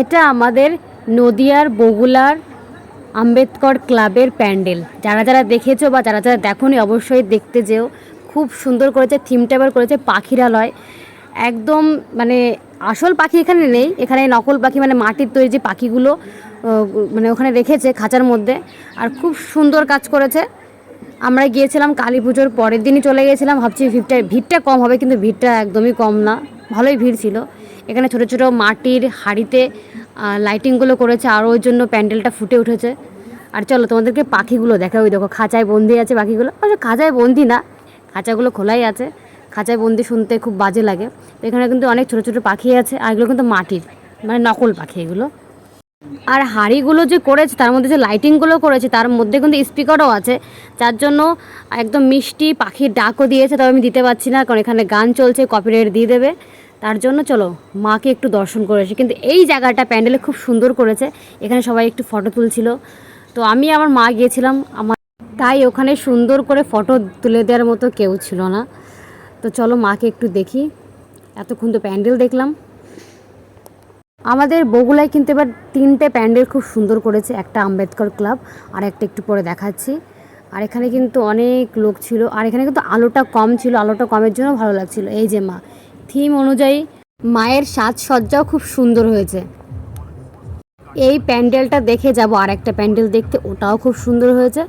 এটা আমাদের নদিয়ার বগুলার আম্বেদকর ক্লাবের প্যান্ডেল। যারা যারা দেখেছ বা যারা যারা দেখোনি, অবশ্যই দেখতে যেও। খুব সুন্দর করেছে, থিমটা এবার করেছে পাখিরালয়। একদম মানে আসল পাখি এখানে নেই। এখানে নকল পাখি মানে মাটির তৈরি যে পাখিগুলো মানে ওখানে রেখেছে খাঁচার মধ্যে। আর খুব সুন্দর কাজ করেছে। আমরা গিয়েছিলাম কালী পুজোর পরের দিনই চলে গিয়েছিলাম। ভাবছি ভিড়টা ভিড়টা কম হবে, কিন্তু ভিড়টা একদমই কম না। ভালোই ভিড় ছিল। এখানে ছোট ছোট মাটির হাড়িতে লাইটিংগুলো করেছে আর ওই জন্য প্যান্ডেলটা ফুটে উঠেছে। আর চলো তোমাদেরকে পাখিগুলো দেখা ওই দেখো খাঁচায় বন্দি আছে পাখিগুলো। অবশ্য খাঁচায় বন্দি না, খাঁচাগুলো খোলাই আছে। খাঁচায় বন্দি শুনতে খুব বাজে লাগে। তো এখানে কিন্তু অনেক ছোট ছোট পাখি আছে, আর এগুলো কিন্তু মাটির মানে নকল পাখি এগুলো। আর হাঁড়িগুলো যে করেছে, তার মধ্যে যে লাইটিংগুলো করেছে, তার মধ্যে কিন্তু স্পিকারও আছে। যার জন্য একদম মিষ্টি পাখির ডাকও দিয়েছে, তবে আমি দিতে পারছি না, কারণ এখানে গান চলছে কপিরাইট দিয়ে দেবে। তার জন্য চলো মাকে একটু দর্শন করেছি কিন্তু এই জায়গাটা প্যান্ডেলে খুব সুন্দর করেছে। এখানে সবাই একটু ফটো তুলছিল। তো আমি আমার মা গিয়েছিলাম। আমার তাই ওখানে সুন্দর করে ফটো তুলে দেওয়ার মতো কেউ ছিল না। তো চলো মাকে একটু দেখি। এতক্ষণ তো প্যান্ডেল দেখলাম। আমাদের বগুলায় কিন্তু এবার তিনটে প্যান্ডেল খুব সুন্দর করেছে। একটা আম্বেদকর ক্লাব আর একটা একটু পরে দেখাচ্ছি। আর এখানে কিন্তু অনেক লোক ছিল। আর এখানে কিন্তু আলোটা কম ছিল। আলোটা কমের জন্য ভালো লাগছিল। এই যে মা থিম অনুযায়ী মায়ের সাজসজ্জাও খুব সুন্দর হয়েছে। এই প্যান্ডেলটা দেখে যাব আর একটা প্যান্ডেল দেখতে, ওটাও খুব সুন্দর হয়েছে।